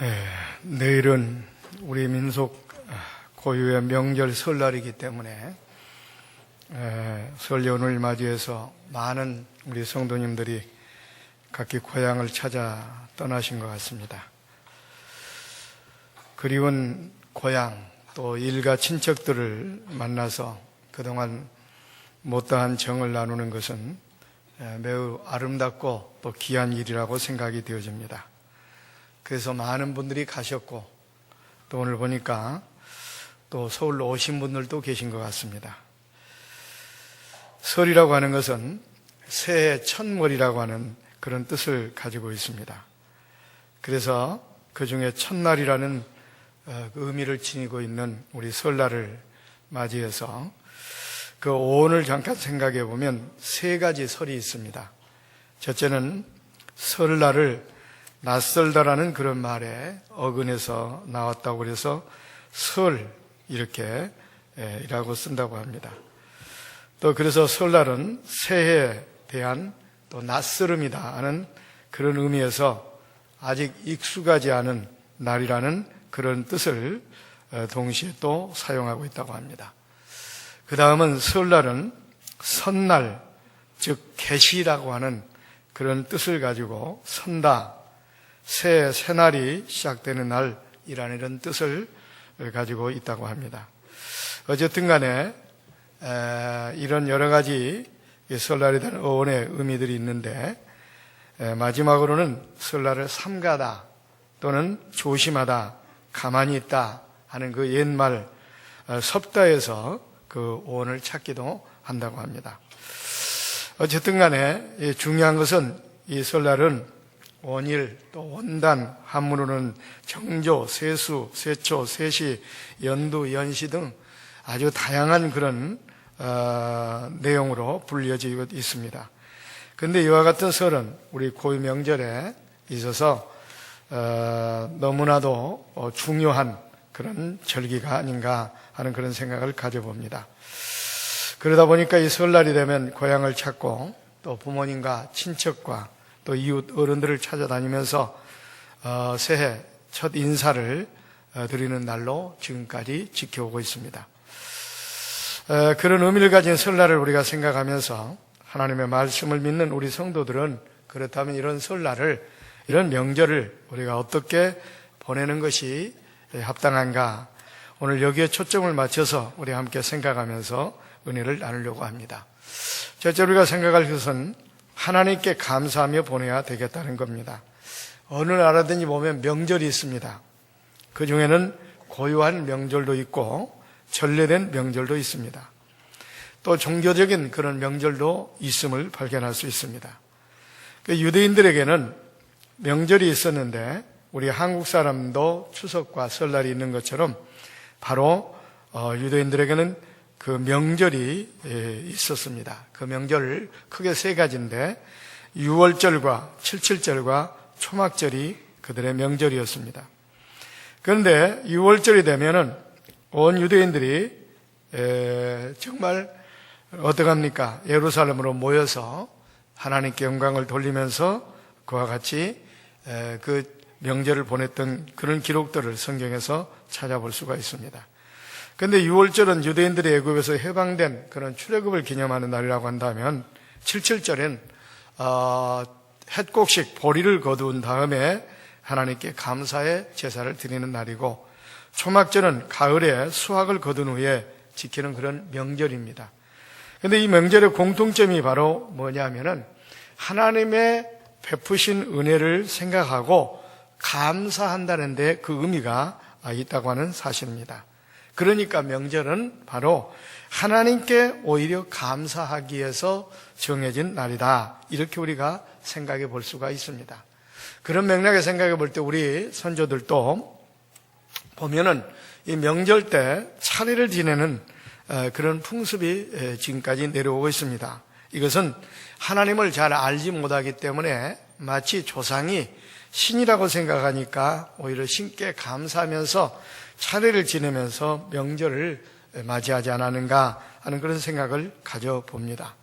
예, 내일은 우리 민속 고유의 명절 설날이기 때문에 예, 설 연휴를 맞이해서 많은 우리 성도님들이 각기 고향을 찾아 떠나신 것 같습니다. 그리운 고향 또 일가 친척들을 만나서 그동안 못다한 정을 나누는 것은 예, 매우 아름답고 또 귀한 일이라고 생각이 되어집니다. 그래서 많은 분들이 가셨고 또 오늘 보니까 또 서울로 오신 분들도 계신 것 같습니다. 설이라고 하는 것은 새해 첫머리라고 하는 그런 뜻을 가지고 있습니다. 그래서 그 중에 첫날이라는 어, 그 의미를 지니고 있는 우리 설날을 맞이해서 그 오늘 잠깐 생각해 보면 세 가지 설이 있습니다. 첫째는 설날을 낯설다라는 그런 말에 어근에서 나왔다고 그래서 설 이렇게 예, 이라고 쓴다고 합니다. 또 그래서 설날은 새해에 대한 또 낯설음이다 하는 그런 의미에서 아직 익숙하지 않은 날이라는 그런 뜻을 어, 동시에 또 사용하고 있다고 합니다. 그 다음은 설날은 선날, 즉 개시라고 하는 그런 뜻을 가지고 선다, 새 새날이 시작되는 날이라는 이런 뜻을 가지고 있다고 합니다. 어쨌든 간에 이런 여러 가지 설날에 대한 어원의 의미들이 있는데 마지막으로는 설날을 삼가다 또는 조심하다 가만히 있다 하는 그 옛말 어, 섭다에서 그 어원을 찾기도 한다고 합니다. 어쨌든 간에 중요한 것은 이 설날은 원일, 또 원단, 한문으로는 정조, 세수, 세초, 세시, 연두, 연시 등 아주 다양한 그런 어, 내용으로 불려지고 있습니다. 그런데 이와 같은 설은 우리 고유 명절에 있어서 어, 너무나도 어, 중요한 그런 절기가 아닌가 하는 그런 생각을 가져봅니다. 그러다 보니까 이 설날이 되면 고향을 찾고 또 부모님과 친척과 또 이웃 어른들을 찾아다니면서 어, 새해 첫 인사를 어, 드리는 날로 지금까지 지켜오고 있습니다. 어, 그런 의미를 가진 설날을 우리가 생각하면서 하나님의 말씀을 믿는 우리 성도들은 그렇다면 이런 설날을 이런 명절을 우리가 어떻게 보내는 것이 합당한가 오늘 여기에 초점을 맞춰서 우리 함께 생각하면서 은혜를 나누려고 합니다. 첫째 우리가 생각할 것은 하나님께 감사하며 보내야 되겠다는 겁니다. 어느 나라든지 보면 명절이 있습니다. 그 중에는 고유한 명절도 있고 전례된 명절도 있습니다. 또 종교적인 그런 명절도 있음을 발견할 수 있습니다. 그 유대인들에게는 명절이 있었는데 우리 한국 사람도 추석과 설날이 있는 것처럼 바로 어, 유대인들에게는 그 명절이 예, 있었습니다. 그 명절 크게 세 가지인데 6월절과 77절과 초막절이 그들의 명절이었습니다. 그런데 6월절이 되면은 온 유대인들이 정말 어떡합니까? 예루살렘으로 모여서 하나님께 영광을 돌리면서 그와 같이 그 명절을 보냈던 그런 기록들을 성경에서 찾아볼 수가 있습니다. 그런데 6월절은 유대인들의 애굽에서 해방된 그런 출애굽을 기념하는 날이라고 한다면 77절엔 어, 햇곡식 보리를 거두은 다음에 하나님께 감사의 제사를 드리는 날이고 초막절은 가을에 수확을 거둔 후에 지키는 그런 명절입니다. 그런데 이 명절의 공통점이 바로 뭐냐면은 하나님의 베푸신 은혜를 생각하고 감사한다는 데 그 의미가 있다고 하는 사실입니다. 그러니까 명절은 바로 하나님께 오히려 감사하기 위해서 정해진 날이다. 이렇게 우리가 생각해 볼 수가 있습니다. 그런 맥락에 생각해 볼 때 우리 선조들도 보면은 이 명절 때 차례를 지내는 어, 그런 풍습이 지금까지 내려오고 있습니다. 이것은 하나님을 잘 알지 못하기 때문에 마치 조상이 신이라고 생각하니까 오히려 신께 감사하면서 차례를 지내면서 명절을 맞이하지 않았는가 하는 그런 생각을 가져봅니다.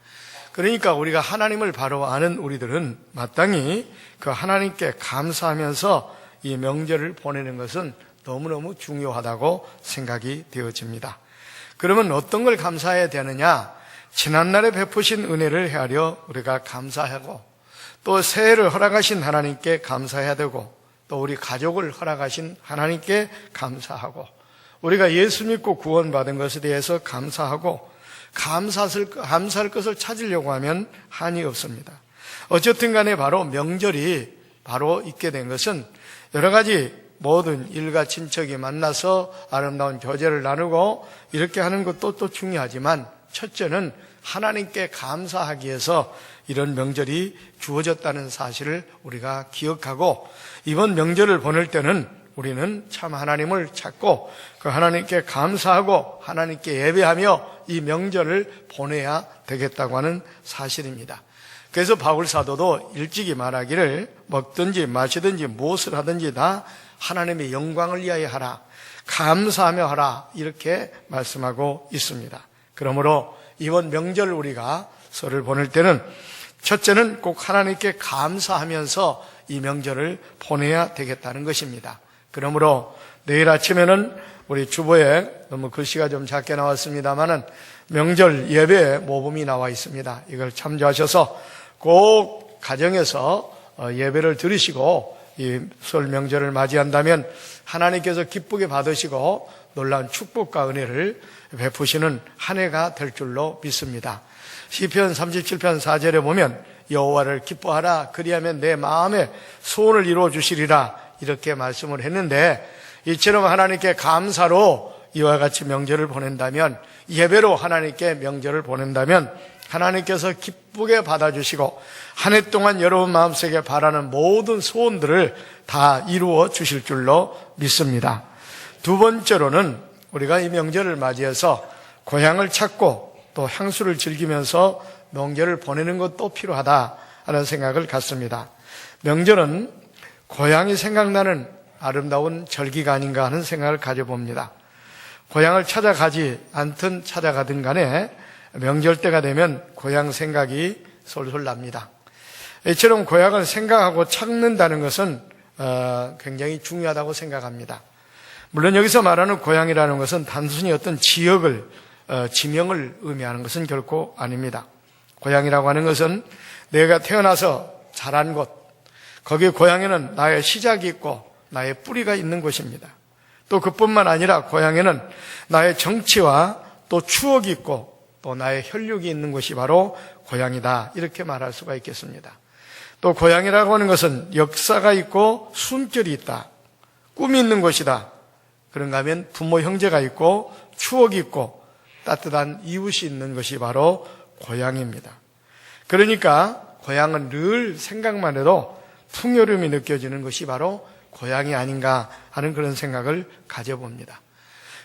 그러니까 우리가 하나님을 바로 아는 우리들은 마땅히 그 하나님께 감사하면서 이 명절을 보내는 것은 너무너무 중요하다고 생각이 되어집니다. 그러면 어떤 걸 감사해야 되느냐? 지난날에 베푸신 은혜를 헤아려 우리가 감사하고 또 새해를 허락하신 하나님께 감사해야 되고 또 우리 가족을 허락하신 하나님께 감사하고 우리가 예수 믿고 구원받은 것에 대해서 감사하고 감사할, 감사할 것을 찾으려고 하면 한이 없습니다. 어쨌든 간에 바로 명절이 바로 있게 된 것은 여러 가지 모든 일가 친척이 만나서 아름다운 교제를 나누고 이렇게 하는 것도 또 중요하지만 첫째는 하나님께 감사하기 위해서 이런 명절이 주어졌다는 사실을 우리가 기억하고 이번 명절을 보낼 때는 우리는 참 하나님을 찾고 그 하나님께 감사하고 하나님께 예배하며 이 명절을 보내야 되겠다고 하는 사실입니다. 그래서 바울 사도도 일찍이 말하기를 먹든지 마시든지 무엇을 하든지 다 하나님의 영광을 위하여 하라. 감사하며 하라. 이렇게 말씀하고 있습니다. 그러므로 이번 명절 우리가 설을 보낼 때는 첫째는 꼭 하나님께 감사하면서 이 명절을 보내야 되겠다는 것입니다. 그러므로 내일 아침에는 우리 주보에 너무 글씨가 좀 작게 나왔습니다만은 명절 예배 모범이 나와 있습니다. 이걸 참조하셔서 꼭 가정에서 어, 예배를 들으시고 이설 명절을 맞이한다면 하나님께서 기쁘게 받으시고 놀라운 축복과 은혜를 베푸시는 한 해가 될 줄로 믿습니다. 시편 37편 4절에 보면 여호와를 기뻐하라 그리하면 내 마음에 소원을 이루어 주시리라 이렇게 말씀을 했는데 이처럼 하나님께 감사로 이와 같이 명절을 보낸다면 예배로 하나님께 명절을 보낸다면 하나님께서 기쁘게 받아주시고 한 해 동안 여러분 마음속에 바라는 모든 소원들을 다 이루어 주실 줄로 믿습니다. 두 번째로는 우리가 이 명절을 맞이해서 고향을 찾고 또 향수를 즐기면서 명절을 보내는 것도 필요하다 하는 생각을 갖습니다. 명절은 고향이 생각나는 아름다운 절기가 아닌가 하는 생각을 가져봅니다. 고향을 찾아가지 않든 찾아가든 간에 명절 때가 되면 고향 생각이 솔솔 납니다. 이처럼 고향을 생각하고 찾는다는 것은 어, 굉장히 중요하다고 생각합니다. 물론 여기서 말하는 고향이라는 것은 단순히 어떤 지역을 어, 지명을 의미하는 것은 결코 아닙니다. 고향이라고 하는 것은 내가 태어나서 자란 곳, 거기 고향에는 나의 시작이 있고 나의 뿌리가 있는 곳입니다. 또 그뿐만 아니라 고향에는 나의 정치와 또 추억이 있고 또 나의 혈육이 있는 곳이 바로 고향이다. 이렇게 말할 수가 있겠습니다. 또 고향이라고 하는 것은 역사가 있고 숨결이 있다. 꿈이 있는 곳이다. 그런가 하면 부모 형제가 있고 추억이 있고 따뜻한 이웃이 있는 것이 바로 고향입니다. 그러니까 고향은 늘 생각만 해도 풍요로움이 느껴지는 것이 바로 고향이 아닌가 하는 그런 생각을 가져봅니다.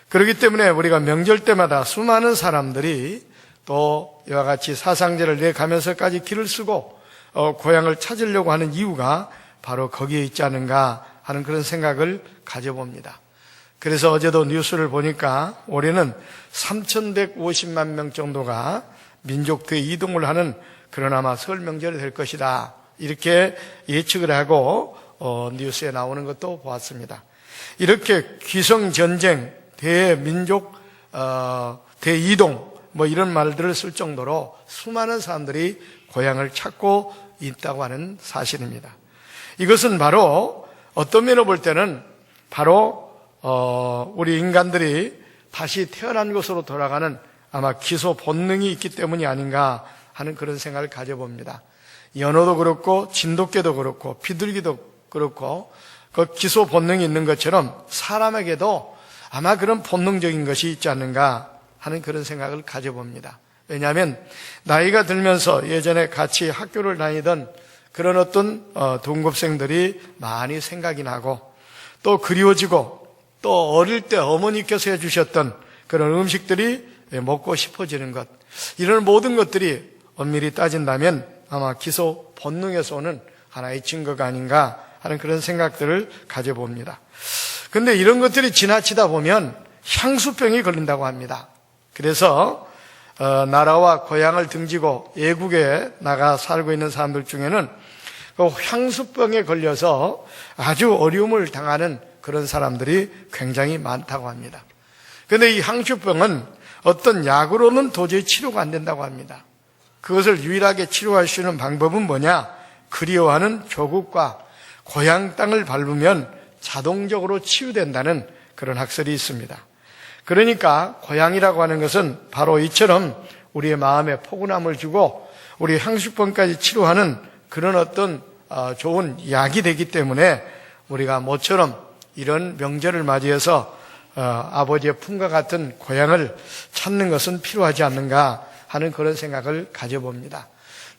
그렇기 때문에 우리가 명절 때마다 수많은 사람들이 또 이와 같이 사상제를 내가면서까지 길을 쓰고 어, 고향을 찾으려고 하는 이유가 바로 거기에 있지 않은가 하는 그런 생각을 가져봅니다. 그래서 어제도 뉴스를 보니까 올해는 3,150만 명 정도가 민족대 이동을 하는 그런 아마 설 명절이 될 것이다. 이렇게 예측을 하고 어, 뉴스에 나오는 것도 보았습니다. 이렇게 귀성 전쟁, 대민족 어, 대이동 뭐 이런 말들을 쓸 정도로 수많은 사람들이 고향을 찾고 있다고 하는 사실입니다. 이것은 바로 어떤 면으로 볼 때는 바로 어, 우리 인간들이 다시 태어난 곳으로 돌아가는 아마 기소 본능이 있기 때문이 아닌가 하는 그런 생각을 가져봅니다. 연어도 그렇고 진돗개도 그렇고 비둘기도 그렇고 그 기소 본능이 있는 것처럼 사람에게도 아마 그런 본능적인 것이 있지 않는가 하는 그런 생각을 가져봅니다. 왜냐하면 나이가 들면서 예전에 같이 학교를 다니던 그런 어떤 어, 동급생들이 많이 생각이 나고 또 그리워지고 또 어릴 때 어머니께서 해주셨던 그런 음식들이 먹고 싶어지는 것 이런 모든 것들이 엄밀히 따진다면 아마 기소 본능에서 오는 하나의 증거가 아닌가 하는 그런 생각들을 가져봅니다. 근데 이런 것들이 지나치다 보면 향수병이 걸린다고 합니다. 그래서 어, 나라와 고향을 등지고 외국에 나가 살고 있는 사람들 중에는 그 향수병에 걸려서 아주 어려움을 당하는 그런 사람들이 굉장히 많다고 합니다. 그런데 이 향수병은 어떤 약으로는 도저히 치료가 안 된다고 합니다. 그것을 유일하게 치료할 수 있는 방법은 뭐냐? 그리워하는 조국과 고향 땅을 밟으면 자동적으로 치유된다는 그런 학설이 있습니다. 그러니까 고향이라고 하는 것은 바로 이처럼 우리의 마음에 포근함을 주고 우리 향수병까지 치료하는 그런 어떤 어, 좋은 약이 되기 때문에 우리가 모처럼 이런 명절을 맞이해서 어, 아버지의 품과 같은 고향을 찾는 것은 필요하지 않는가 하는 그런 생각을 가져봅니다.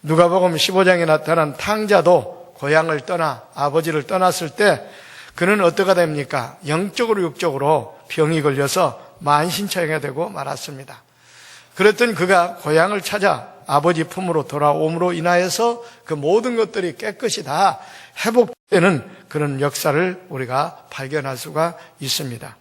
누가복음 15장에 나타난 탕자도 고향을 떠나 아버지를 떠났을 때 그는 어떠가 됩니까? 영적으로 육적으로 병이 걸려서 만신창이가 되고 말았습니다. 그랬던 그가 고향을 찾아 아버지 품으로 돌아옴으로 인하여서 그 모든 것들이 깨끗이 다 회복 되는 그런 역사를 우리가 발견할 수가 있습니다.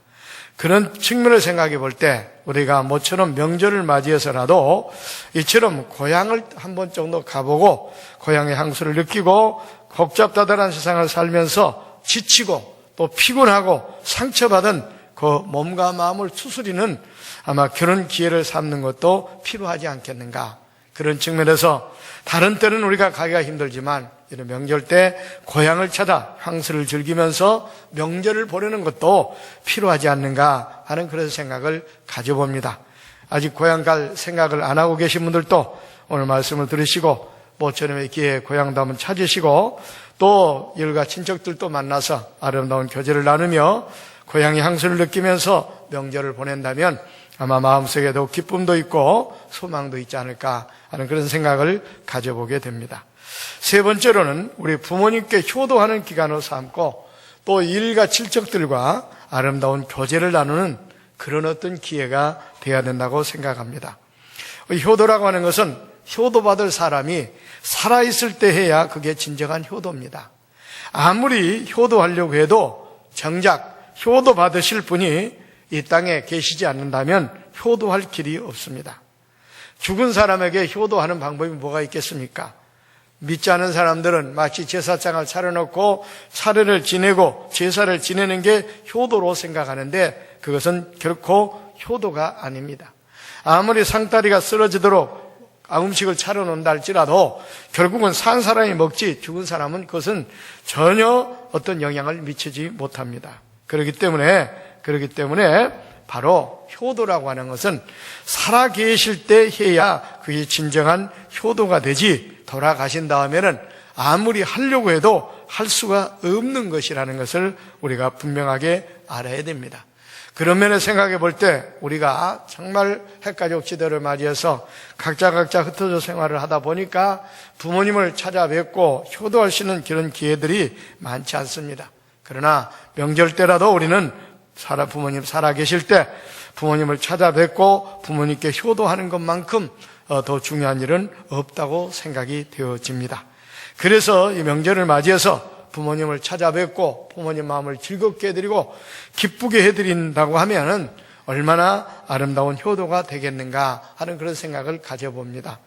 그런 측면을 생각해 볼 때 우리가 모처럼 명절을 맞이해서라도 이처럼 고향을 한 번 정도 가보고 고향의 향수를 느끼고 복잡다단한 세상을 살면서 지치고 또 피곤하고 상처받은 그 몸과 마음을 추스리는 아마 그런 기회를 삼는 것도 필요하지 않겠는가. 그런 측면에서 다른 때는 우리가 가기가 힘들지만 이런 명절 때 고향을 찾아 향수를 즐기면서 명절을 보내는 것도 필요하지 않는가 하는 그런 생각을 가져봅니다. 아직 고향 갈 생각을 안 하고 계신 분들도 오늘 말씀을 들으시고 모처럼의 기회에 고향도 한번 찾으시고 또 일가 친척들도 만나서 아름다운 교제를 나누며 고향의 향수를 느끼면서 명절을 보낸다면 아마 마음속에도 기쁨도 있고 소망도 있지 않을까 하는 그런 생각을 가져보게 됩니다. 세 번째로는 우리 부모님께 효도하는 기간으로 삼고 또 일가 친척들과 아름다운 교제를 나누는 그런 어떤 기회가 되어야 된다고 생각합니다. 효도라고 하는 것은 효도받을 사람이 살아있을 때 해야 그게 진정한 효도입니다. 아무리 효도하려고 해도 정작 효도받으실 분이 이 땅에 계시지 않는다면 효도할 길이 없습니다. 죽은 사람에게 효도하는 방법이 뭐가 있겠습니까? 믿지 않은 사람들은 마치 제사장을 차려놓고 차례를 지내고 제사를 지내는 게 효도로 생각하는데 그것은 결코 효도가 아닙니다. 아무리 상다리가 쓰러지도록 음식을 차려놓는다 할지라도 결국은 산 사람이 먹지 죽은 사람은 그것은 전혀 어떤 영향을 미치지 못합니다. 그렇기 때문에 그렇기 때문에 바로 효도라고 하는 것은 살아 계실 때 해야 그게 진정한 효도가 되지 돌아가신 다음에는 아무리 하려고 해도 할 수가 없는 것이라는 것을 우리가 분명하게 알아야 됩니다. 그런 면에 생각해 볼 때 우리가 정말 핵가족 시대를 맞이해서 각자 각자 흩어져 생활을 하다 보니까 부모님을 찾아뵙고 효도할 수 있는 그런 기회들이 많지 않습니다. 그러나 명절 때라도 우리는 부모님 살아 계실 때 부모님을 찾아뵙고 부모님께 효도하는 것만큼 어, 더 중요한 일은 없다고 생각이 되어집니다. 그래서 이 명절을 맞이해서 부모님을 찾아뵙고 부모님 마음을 즐겁게 해드리고 기쁘게 해드린다고 하면은 얼마나 아름다운 효도가 되겠는가 하는 그런 생각을 가져봅니다.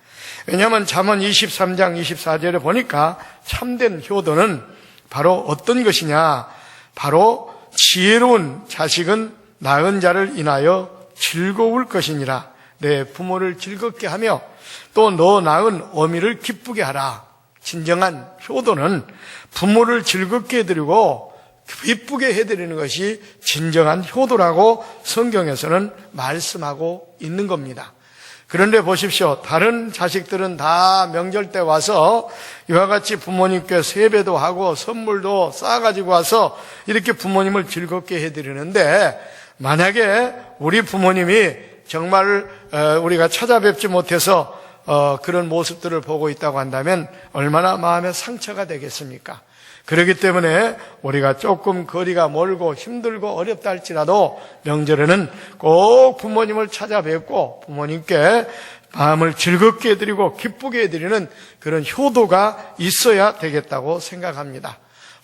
왜냐하면 잠언 23장 24절에 보니까 참된 효도는 바로 어떤 것이냐? 바로 지혜로운 자식은 낳은 자를 인하여 즐거울 것이니라. 내 부모를 즐겁게 하며 또 너 낳은 어미를 기쁘게 하라. 진정한 효도는 부모를 즐겁게 해드리고 기쁘게 해드리는 것이 진정한 효도라고 성경에서는 말씀하고 있는 겁니다. 그런데 보십시오. 다른 자식들은 다 명절 때 와서 이와 같이 부모님께 세배도 하고 선물도 쌓아가지고 와서 이렇게 부모님을 즐겁게 해드리는데 만약에 우리 부모님이 정말 어, 우리가 찾아뵙지 못해서 어, 그런 모습들을 보고 있다고 한다면 얼마나 마음에 상처가 되겠습니까? 그렇기 때문에 우리가 조금 거리가 멀고 힘들고 어렵다 할지라도 명절에는 꼭 부모님을 찾아뵙고 부모님께 마음을 즐겁게 해드리고 기쁘게 해드리는 그런 효도가 있어야 되겠다고 생각합니다.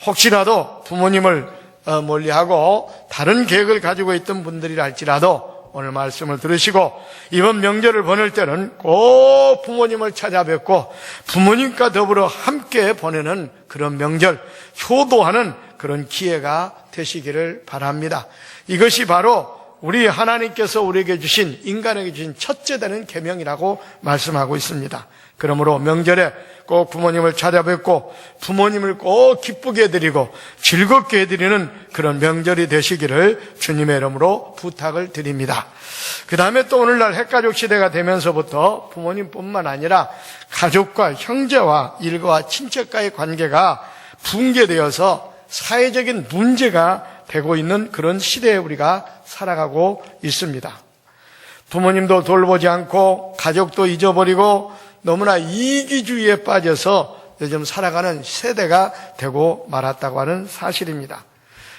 혹시라도 부모님을 어, 멀리하고 다른 계획을 가지고 있던 분들이라 할지라도 오늘 말씀을 들으시고 이번 명절을 보낼 때는 꼭 부모님을 찾아뵙고 부모님과 더불어 함께 보내는 그런 명절, 효도하는 그런 기회가 되시기를 바랍니다. 이것이 바로 우리 하나님께서 우리에게 주신 인간에게 주신 첫째 되는 계명이라고 말씀하고 있습니다. 그러므로 명절에 꼭 부모님을 찾아뵙고 부모님을 꼭 기쁘게 해드리고 즐겁게 해드리는 그런 명절이 되시기를 주님의 이름으로 부탁을 드립니다. 그 다음에 또 오늘날 핵가족 시대가 되면서부터 부모님뿐만 아니라 가족과 형제와 일가와 친척과의 관계가 붕괴되어서 사회적인 문제가 되고 있는 그런 시대에 우리가 살아가고 있습니다. 부모님도 돌보지 않고 가족도 잊어버리고 너무나 이기주의에 빠져서 요즘 살아가는 세대가 되고 말았다고 하는 사실입니다.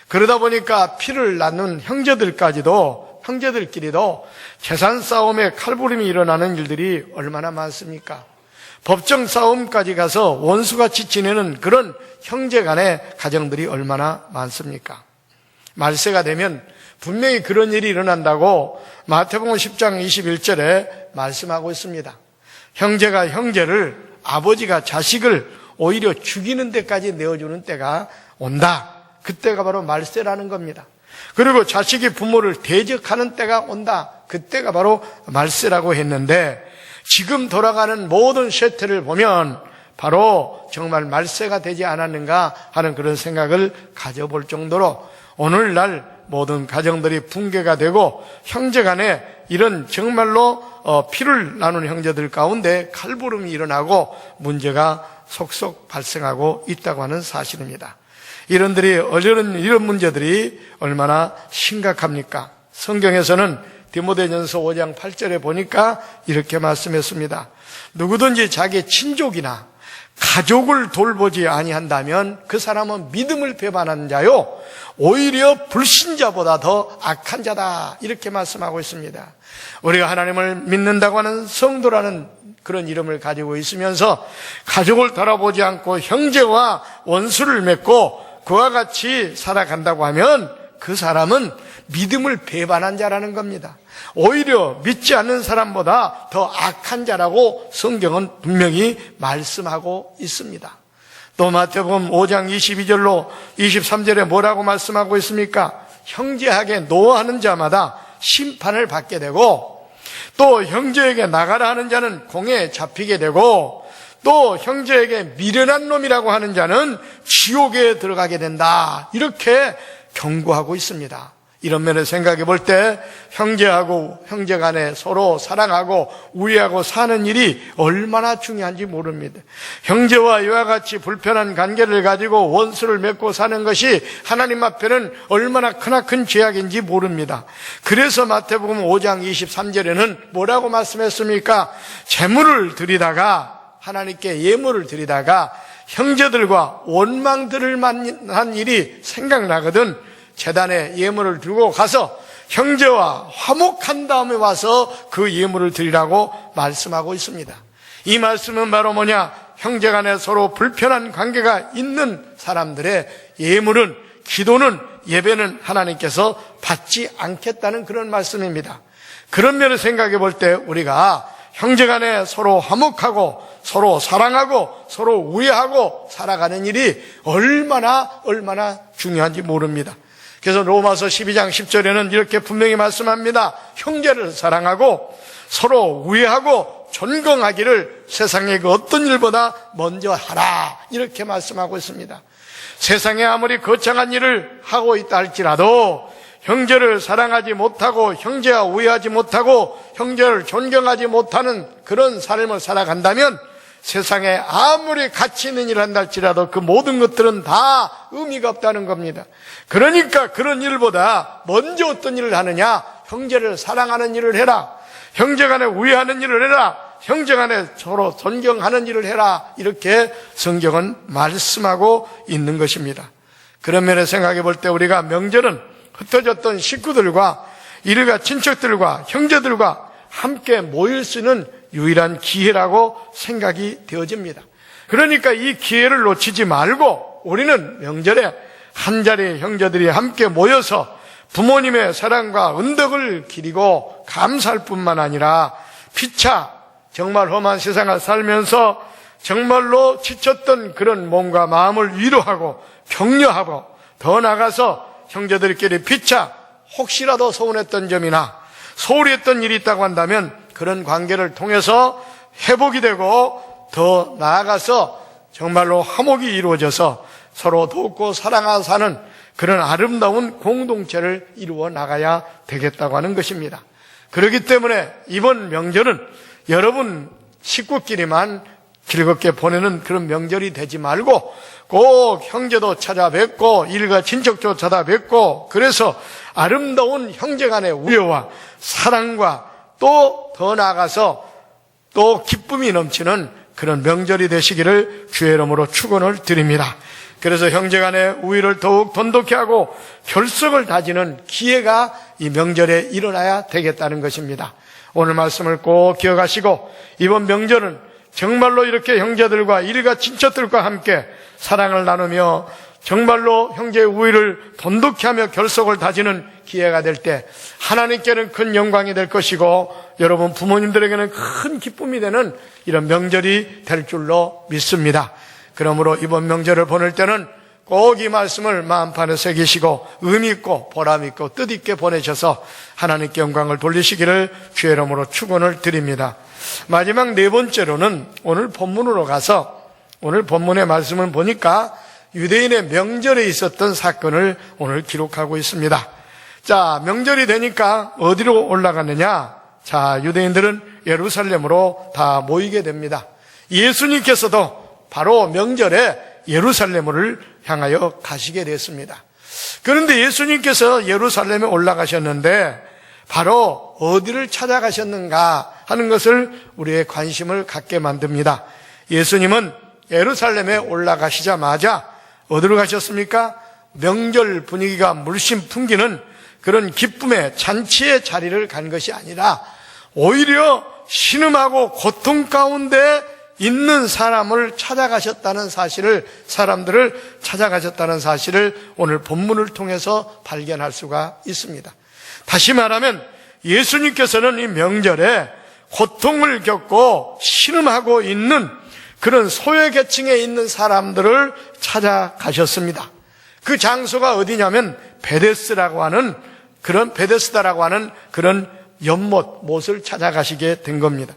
그러다 보니까 피를 낳는 형제들까지도 형제들끼리도 재산 싸움에 칼부림이 일어나는 일들이 얼마나 많습니까? 법정 싸움까지 가서 원수같이 지내는 그런 형제 간의 가정들이 얼마나 많습니까? 말세가 되면 분명히 그런 일이 일어난다고 마태복음 10장 21절에 말씀하고 있습니다. 형제가 형제를 아버지가 자식을 오히려 죽이는 데까지 내어주는 때가 온다. 그때가 바로 말세라는 겁니다. 그리고 자식이 부모를 대적하는 때가 온다. 그때가 바로 말세라고 했는데 지금 돌아가는 모든 쇠퇴를 보면 바로 정말 말세가 되지 않았는가 하는 그런 생각을 가져볼 정도로 오늘날 모든 가정들이 붕괴가 되고 형제 간에 이런 정말로 어, 피를 나누는 형제들 가운데 칼부름이 일어나고 문제가 속속 발생하고 있다고 하는 사실입니다. 이런들이 이런 이런 문제들이 얼마나 심각합니까? 성경에서는 디모데전서 5장 8절에 보니까 이렇게 말씀했습니다. 누구든지 자기 친족이나 가족을 돌보지 아니한다면 그 사람은 믿음을 배반한 자요 오히려 불신자보다 더 악한 자다 이렇게 말씀하고 있습니다. 우리가 하나님을 믿는다고 하는 성도라는 그런 이름을 가지고 있으면서 가족을 돌아보지 않고 형제와 원수를 맺고 그와 같이 살아간다고 하면 그 사람은 믿음을 배반한 자라는 겁니다. 오히려 믿지 않는 사람보다 더 악한 자라고 성경은 분명히 말씀하고 있습니다. 또 마태복음 5장 22절로 23절에 뭐라고 말씀하고 있습니까? 형제에게 노하는 자마다 심판을 받게 되고 또 형제에게 나가라 하는 자는 공에 잡히게 되고 또 형제에게 미련한 놈이라고 하는 자는 지옥에 들어가게 된다. 이렇게 경고하고 있습니다. 이런 면에 생각해 볼 때 형제하고 형제 간에 서로 사랑하고 우애하고 사는 일이 얼마나 중요한지 모릅니다. 형제와 이와 같이 불편한 관계를 가지고 원수를 맺고 사는 것이 하나님 앞에는 얼마나 크나큰 죄악인지 모릅니다. 그래서 마태복음 5장 23절에는 뭐라고 말씀했습니까? 재물을 드리다가 하나님께 예물을 드리다가 형제들과 원망들을 만난 일이 생각나거든 재단에 예물을 들고 가서 형제와 화목한 다음에 와서 그 예물을 드리라고 말씀하고 있습니다. 이 말씀은 바로 뭐냐? 형제 간에 서로 불편한 관계가 있는 사람들의 예물은, 기도는, 예배는 하나님께서 받지 않겠다는 그런 말씀입니다. 그런 면을 생각해 볼 때 우리가 형제 간에 서로 화목하고 서로 사랑하고 서로 우애하고 살아가는 일이 얼마나 얼마나 중요한지 모릅니다. 그래서 로마서 12장 10절에는 이렇게 분명히 말씀합니다. 형제를 사랑하고 서로 우애하고 존경하기를 세상의 그 어떤 일보다 먼저 하라. 이렇게 말씀하고 있습니다. 세상에 아무리 거창한 일을 하고 있다 할지라도 형제를 사랑하지 못하고 형제와 우애하지 못하고 형제를 존경하지 못하는 그런 삶을 살아간다면 세상에 아무리 가치 있는 일을 한다 할지라도 그 모든 것들은 다 의미가 없다는 겁니다. 그러니까 그런 일보다 먼저 어떤 일을 하느냐? 형제를 사랑하는 일을 해라. 형제 간에 우애하는 일을 해라. 형제 간에 서로 존경하는 일을 해라. 이렇게 성경은 말씀하고 있는 것입니다. 그런 면에 생각해 볼 때 우리가 명절은 흩어졌던 식구들과 일가 친척들과 형제들과 함께 모일 수 있는 유일한 기회라고 생각이 되어집니다. 그러니까 이 기회를 놓치지 말고 우리는 명절에 한 자리의 형제들이 함께 모여서 부모님의 사랑과 은덕을 기리고 감사할 뿐만 아니라 피차 정말 험한 세상을 살면서 정말로 지쳤던 그런 몸과 마음을 위로하고 격려하고 더 나아가서 형제들끼리 피차 혹시라도 서운했던 점이나 소홀히 했던 일이 있다고 한다면 그런 관계를 통해서 회복이 되고 더 나아가서 정말로 화목이 이루어져서 서로 돕고 사랑하고 사는 그런 아름다운 공동체를 이루어 나가야 되겠다고 하는 것입니다. 그렇기 때문에 이번 명절은 여러분 식구끼리만 즐겁게 보내는 그런 명절이 되지 말고 꼭 형제도 찾아뵙고 일가 친척도 찾아뵙고 그래서 아름다운 형제 간의 우애와 사랑과 또 더 나아가서 또 기쁨이 넘치는 그런 명절이 되시기를 주의 이름으로 축원을 드립니다. 그래서 형제 간의 우위를 더욱 돈독히 하고 결석을 다지는 기회가 이 명절에 일어나야 되겠다는 것입니다. 오늘 말씀을 꼭 기억하시고 이번 명절은 정말로 이렇게 형제들과 일가 친척들과 함께 사랑을 나누며 정말로 형제의 우위를 돈독히 하며 결속을 다지는 기회가 될 때 하나님께는 큰 영광이 될 것이고 여러분 부모님들에게는 큰 기쁨이 되는 이런 명절이 될 줄로 믿습니다. 그러므로 이번 명절을 보낼 때는 꼭 이 말씀을 마음판에 새기시고 의미 있고 보람 있고 뜻 있게 보내셔서 하나님께 영광을 돌리시기를 주의 이름으로 축원을 드립니다. 마지막 네 번째로는 오늘 본문으로 가서 오늘 본문의 말씀을 보니까 유대인의 명절에 있었던 사건을 오늘 기록하고 있습니다. 자, 명절이 되니까 어디로 올라갔느냐? 자, 유대인들은 예루살렘으로 다 모이게 됩니다. 예수님께서도 바로 명절에 예루살렘을 향하여 가시게 됐습니다. 그런데 예수님께서 예루살렘에 올라가셨는데 바로 어디를 찾아가셨는가 하는 것을 우리의 관심을 갖게 만듭니다. 예수님은 예루살렘에 올라가시자마자 어디로 가셨습니까? 명절 분위기가 물씬 풍기는 그런 기쁨의 잔치의 자리를 간 것이 아니라 오히려 신음하고 고통 가운데 있는 사람을 찾아가셨다는 사실을 사람들을 찾아가셨다는 사실을 오늘 본문을 통해서 발견할 수가 있습니다. 다시 말하면 예수님께서는 이 명절에 고통을 겪고 신음하고 있는 그런 소외 계층에 있는 사람들을 찾아가셨습니다. 그 장소가 어디냐면 베데스라고 하는 그런 베데스다라고 하는 그런 연못 못을 찾아가시게 된 겁니다.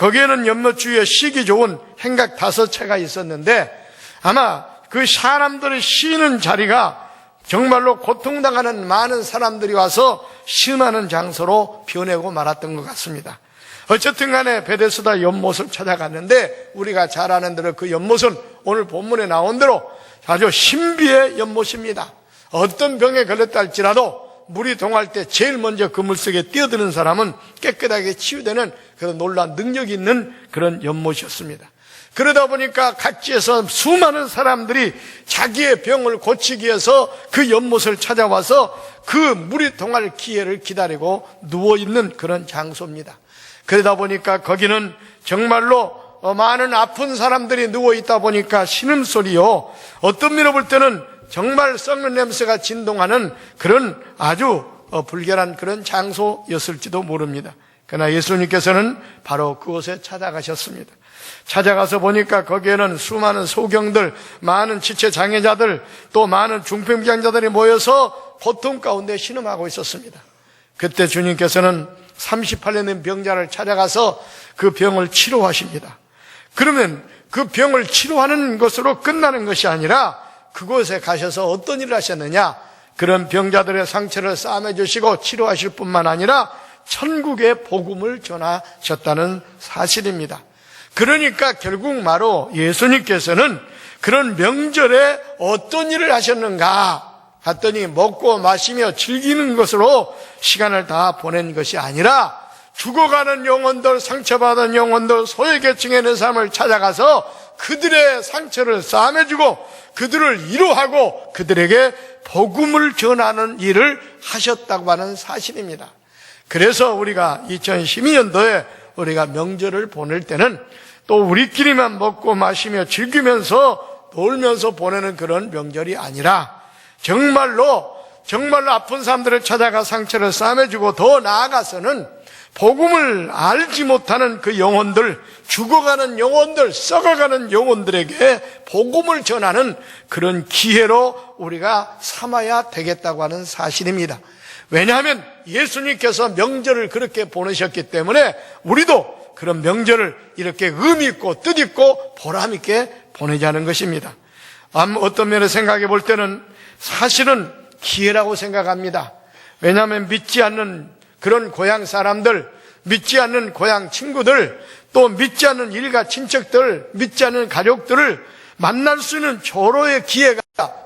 거기에는 주위에 쉬기 좋은 행각 다섯 채가 있었는데 아마 그 사람들을 쉬는 자리가 정말로 고통당하는 많은 사람들이 와서 심하는 장소로 변하고 말았던 것 같습니다. 어쨌든 간에 베데스다 연못을 찾아갔는데 우리가 잘 아는 대로 그 연못은 오늘 본문에 나온 대로 아주 신비의 연못입니다. 어떤 병에 걸렸다 할지라도 물이 동할 때 제일 먼저 그 물 속에 뛰어드는 사람은 깨끗하게 치유되는 그런 놀라운 능력이 있는 그런 연못이었습니다. 그러다 보니까 각지에서 수많은 사람들이 자기의 병을 고치기 위해서 그 연못을 찾아와서 그 물이 동할 기회를 기다리고 누워있는 그런 장소입니다. 그러다 보니까 거기는 정말로 많은 아픈 사람들이 누워 있다 보니까 신음소리요. 어떤 면을 볼 때는 정말 썩는 냄새가 진동하는 그런 아주 불결한 그런 장소였을지도 모릅니다. 그러나 예수님께서는 바로 그곳에 찾아가셨습니다. 찾아가서 보니까 거기에는 수많은 소경들, 많은 지체 장애자들, 또 많은 중풍병자들이 모여서 고통 가운데 신음하고 있었습니다. 그때 주님께서는 38년 된 병자를 찾아가서 그 병을 치료하십니다. 그러면 그 병을 치료하는 것으로 끝나는 것이 아니라 그곳에 가셔서 어떤 일을 하셨느냐? 그런 병자들의 상처를 싸매 주시고 치료하실 뿐만 아니라 천국의 복음을 전하셨다는 사실입니다. 그러니까 결국 바로 예수님께서는 그런 명절에 어떤 일을 하셨는가 갔더니 먹고 마시며 즐기는 것으로 시간을 다 보낸 것이 아니라 죽어가는 영혼들, 상처받은 영혼들, 소외계층에 있는 사람을 찾아가서 그들의 상처를 싸매주고 그들을 위로하고 그들에게 복음을 전하는 일을 하셨다고 하는 사실입니다. 그래서 우리가 2012년도에 우리가 명절을 보낼 때는 또 우리끼리만 먹고 마시며 즐기면서 놀면서 보내는 그런 명절이 아니라 정말로 정말로 아픈 사람들을 찾아가 상처를 싸매주고 더 나아가서는 복음을 알지 못하는 그 영혼들, 죽어가는 영혼들, 썩어가는 영혼들에게 복음을 전하는 그런 기회로 우리가 삼아야 되겠다고 하는 사실입니다. 왜냐하면 예수님께서 명절을 그렇게 보내셨기 때문에 우리도 그런 명절을 이렇게 의미 있고 뜻 있고 보람 있게 보내자는 것입니다. 아무 어떤 면에 생각해 볼 때는 사실은 기회라고 생각합니다. 왜냐하면 믿지 않는 그런 고향 사람들, 믿지 않는 고향 친구들, 또 믿지 않는 일가 친척들, 믿지 않는 가족들을 만날 수 있는 조로의 기회가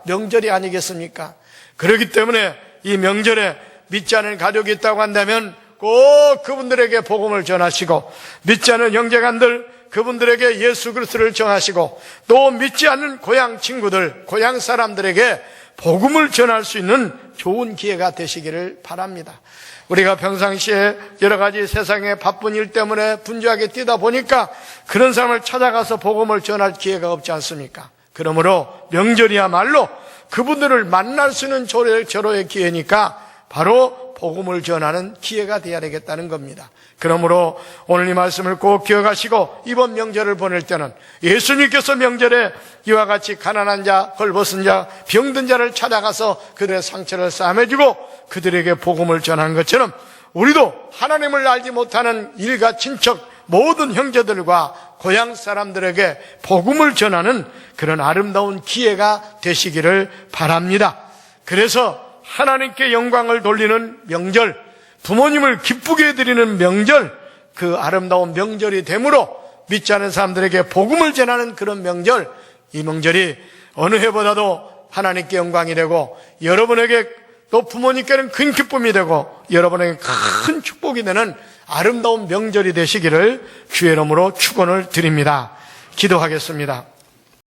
명절이 아니겠습니까? 그렇기 때문에 이 명절에 믿지 않는 가족이 있다고 한다면 꼭 그분들에게 복음을 전하시고 믿지 않는 형제간들 그분들에게 예수 그리스도를 정하시고 또 믿지 않는 고향 친구들, 고향 사람들에게 복음을 전할 수 있는 좋은 기회가 되시기를 바랍니다. 우리가 평상시에 여러 가지 세상의 바쁜 일 때문에 분주하게 뛰다 보니까 그런 사람을 찾아가서 복음을 전할 기회가 없지 않습니까? 그러므로 명절이야말로 그분들을 만날 수 있는 절호의 기회니까 바로 복음을 전하는 기회가 되어야 되겠다는 겁니다. 그러므로 오늘 이 말씀을 꼭 기억하시고 이번 명절을 보낼 때는 예수님께서 명절에 이와 같이 가난한 자, 헐벗은 자, 병든 자를 찾아가서 그들의 상처를 싸매주고 그들에게 복음을 전한 것처럼 우리도 하나님을 알지 못하는 일가 친척 모든 형제들과 고향 사람들에게 복음을 전하는 그런 아름다운 기회가 되시기를 바랍니다. 그래서 하나님께 영광을 돌리는 명절, 부모님을 기쁘게 해드리는 명절, 그 아름다운 명절이 되므로 믿지 않은 사람들에게 복음을 전하는 그런 명절, 이 명절이 어느 해보다도 하나님께 영광이 되고 여러분에게 또 부모님께는 큰 기쁨이 되고 여러분에게 큰 축복이 되는 아름다운 명절이 되시기를 주의 이름으로 축원을 드립니다. 기도하겠습니다.